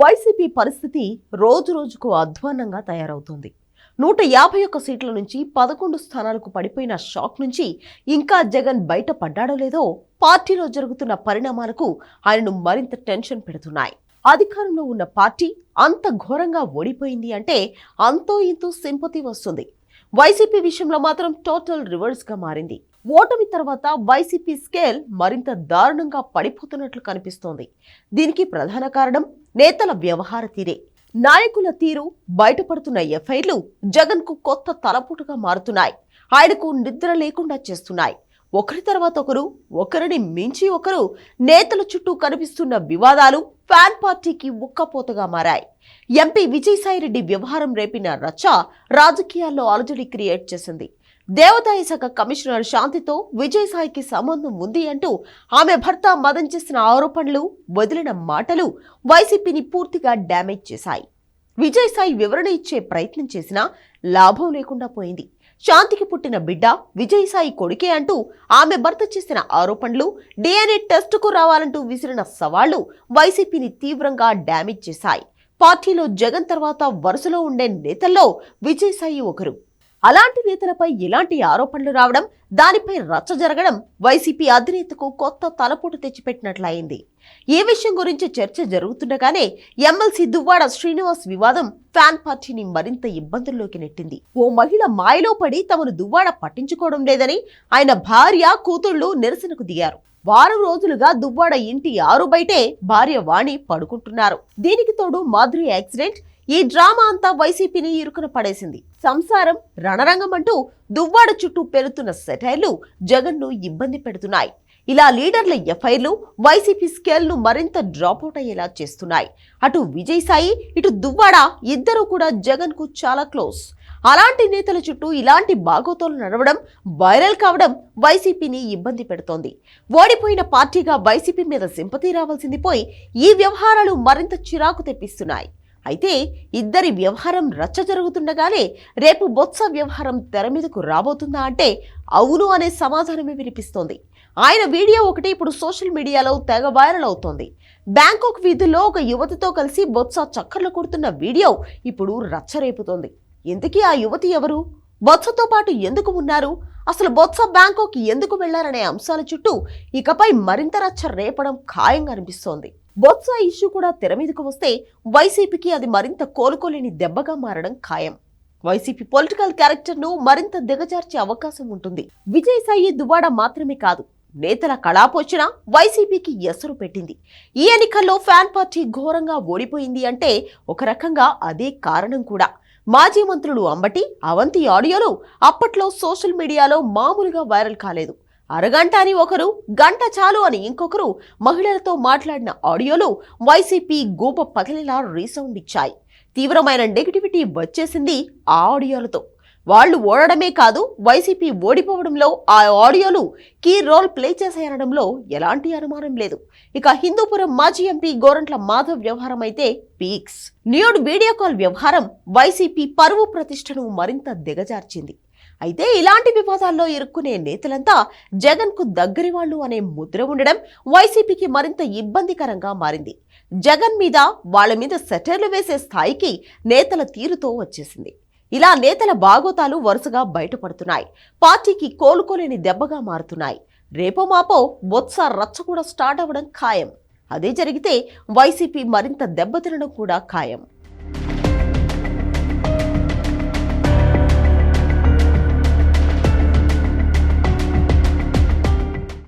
YCP పరిస్థితి రోజు రోజుకు అధ్వాన్నంగా తయారవుతుంది. నూట యాభై ఒక్క సీట్ల నుంచి పదకొండు స్థానాలకు పడిపోయిన షాక్ నుంచి ఇంకా జగన్ బయట పడ్డాడో లేదో పార్టీలో జరుగుతున్న పరిణామాలకు ఆయనను మరింత టెన్షన్ పెడుతున్నాయి. అధికారంలో ఉన్న పార్టీ అంత ఘోరంగా ఓడిపోయింది అంటే అంతో ఇంతో సింపతి వస్తుంది. వైసీపీ విషయంలో మాత్రం టోటల్ రివర్స్గా మారింది. ఓటమి తర్వాత వైసీపీ స్కేల్ మరింత దారుణంగా పడిపోతున్నట్లు కనిపిస్తోంది. దీనికి ప్రధాన కారణం నేతల వ్యవహార తీరే. నాయకుల తీరు బయటపడుతున్న ఎఫ్ఐలు జగన్కు కొత్త తలపుటుగా మారుతున్నాయి. ఆయనకు నిద్ర లేకుండా చేస్తున్నాయి. ఒకరి తర్వాత ఒకరు ఒకరిని మించి ఒకరు నేతల చుట్టూ కనిపిస్తున్న వివాదాలు ఫ్యాన్ పార్టీకి ఉక్కపోతగా మారాయి. ఎంపీ విజయసాయిరెడ్డి వ్యవహారం రేపిన రచ్చ రాజకీయాల్లో అలజడి క్రియేట్ చేసింది. దేవాదాయ శాఖ కమిషనర్ శాంతితో విజయసాయికి సంబంధం ఉంది అంటూ ఆమె భర్త మదన్ చేసిన ఆరోపణలు వదిలిన మాటలు వైసీపీని పూర్తిగా డ్యామేజ్ చేశాయి. విజయసాయి వివరణ ఇచ్చే ప్రయత్నం చేసినా లాభం లేకుండా పోయింది. శాంతికి పుట్టిన బిడ్డ విజయసాయి కొడుకే అంటూ ఆమె భర్త చేసిన ఆరోపణలు డిఎన్ఏ టెస్టుకు రావాలంటూ విసిరిన సవాళ్ళు వైసీపీని తీవ్రంగా డ్యామేజ్ చేశాయి. పార్టీలో జగన్ తర్వాత వరుసలో ఉండే నేతల్లో విజయసాయి ఒకరు. అలాంటి నేతలపై ఇలాంటి ఆరోపణలు రావడం దానిపై రచ్చ జరగడం వైసీపీ అధినేతకు కొత్త తలపోటు తెచ్చిపెట్టినట్లయింది. ఈ విషయం గురించి చర్చ జరుగుతుండగానే ఎమ్మెల్సీ దువ్వాడ శ్రీనివాస్ వివాదం ఫ్యాన్ పార్టీని మరింత ఇబ్బందుల్లోకి నెట్టింది. ఓ మహిళ మాయలో పడి తమను దువ్వాడ పట్టించుకోవడం లేదని ఆయన భార్య కూతుళ్ళు నిరసనకు దిగారు. వారం రోజులుగా దువ్వాడ ఇంటి ఆరు బయటే భార్య వాణి పడుకుంటున్నారు. దీనికి తోడు మాధురి యాక్సిడెంట్ ఈ డ్రామా అంతా వైసీపీని ఇరుకున పడేసింది. సంసారం రణరంగం అంటూ దువ్వాడ చుట్టూ పెరుగుతున్న సెటైర్లు జగన్ను ఇబ్బంది పెడుతున్నాయి. ఇలా లీడర్ల ఎఫ్ఐర్లు వైసీపీ స్కేల్ను మరింత డ్రాప్అవుట్ అయ్యేలా చేస్తున్నాయి. అటు విజయసాయి ఇటు దువ్వాడ ఇద్దరూ కూడా జగన్కు చాలా క్లోజ్. అలాంటి నేతల చుట్టూ ఇలాంటి బాగోతోలు నడవడం వైరల్ కావడం వైసీపీని ఇబ్బంది పెడుతోంది. ఓడిపోయిన పార్టీగా వైసీపీ మీద సింపతి రావాల్సింది పోయి ఈ వ్యవహారాలు మరింత చిరాకు తెప్పిస్తున్నాయి. అయితే ఇద్దరి వ్యవహారం రచ్చ జరుగుతుండగానే రేపు బొత్స వ్యవహారం తెర మీదకు రాబోతుందా అంటే అవును అనే సమాధానమే వినిపిస్తోంది. ఆయన వీడియో ఒకటి ఇప్పుడు సోషల్ మీడియాలో తెగ వైరల్ అవుతోంది. బ్యాంకాక్ వీధుల్లో ఒక యువతితో కలిసి బొత్స చక్కర్లు కొడుతున్న వీడియో ఇప్పుడు రచ్చ రేపుతోంది. ఇంతకీ ఆ యువతి ఎవరు? బొత్సతో పాటు ఎందుకు ఉన్నారు? అసలు బొత్స బ్యాంకాక్ ఎందుకు వెళ్ళారనే అంశాల చుట్టూ ఇకపై మరింత రచ్చ రేపడం ఖాయంగా అనిపిస్తోంది. బొత్స ఇష్యూ కూడా తెర మీదకు వస్తే వైసీపీకి అది మరింత కోలుకోలేని దెబ్బగా మారడం ఖాయం. వైసీపీ పొలిటికల్ క్యారెక్టర్ను మరింత దిగజార్చే అవకాశం ఉంటుంది. విజయసాయి దువాడ మాత్రమే కాదు నేతల కళాపోచన వైసీపీకి ఎసరు పెట్టింది. ఈ ఎన్నికల్లో ఫ్యాన్ పార్టీ ఘోరంగా ఓడిపోయింది అంటే ఒక రకంగా అదే కారణం కూడా. మాజీ మంత్రులు అంబటి అవంతి ఆడియోలు అప్పట్లో సోషల్ మీడియాలో మామూలుగా వైరల్ కాలేదు. అరగంట అని ఒకరు గంట చాలు అని ఇంకొకరు మహిళలతో మాట్లాడిన ఆడియోలు వైసీపీ గోప పగిలేలా రీసౌండ్ ఇచ్చాయి. తీవ్రమైన నెగిటివిటీ వచ్చేసింది ఆ ఆడియోలతో. వాళ్ళు ఓడడమే కాదు వైసీపీ ఓడిపోవడంలో ఆ ఆడియోలు కీ రోల్ ప్లే చేశాయనడంలో ఎలాంటి అనుమానం లేదు. ఇక హిందూపురం మాజీ ఎంపీ గోరంట్ల మాధవ్ వ్యవహారం అయితే పీక్స్. న్యూడ్ వీడియో కాల్ వ్యవహారం వైసీపీ పరువు ప్రతిష్టను మరింత దిగజార్చింది. అయితే ఇలాంటి వివాదాల్లో ఇరుక్కునే నేతలంతా జగన్కు దగ్గరి వాళ్ళు అనే ముద్ర ఉండడం వైసీపీకి మరింత ఇబ్బందికరంగా మారింది. జగన్ మీద వాళ్ళ మీద సెటర్లు వేసే స్థాయికి నేతల తీరుతో వచ్చేసింది. ఇలా నేతల బాగోతాలు వరుసగా బయటపడుతున్నాయి. పార్టీకి కోలుకోలేని దెబ్బగా మారుతున్నాయి. రేపో మాపో బొత్స రచ్చ కూడా స్టార్ట్ అవ్వడం ఖాయం. అదే జరిగితే వైసీపీ మరింత దెబ్బతినడం కూడా ఖాయం.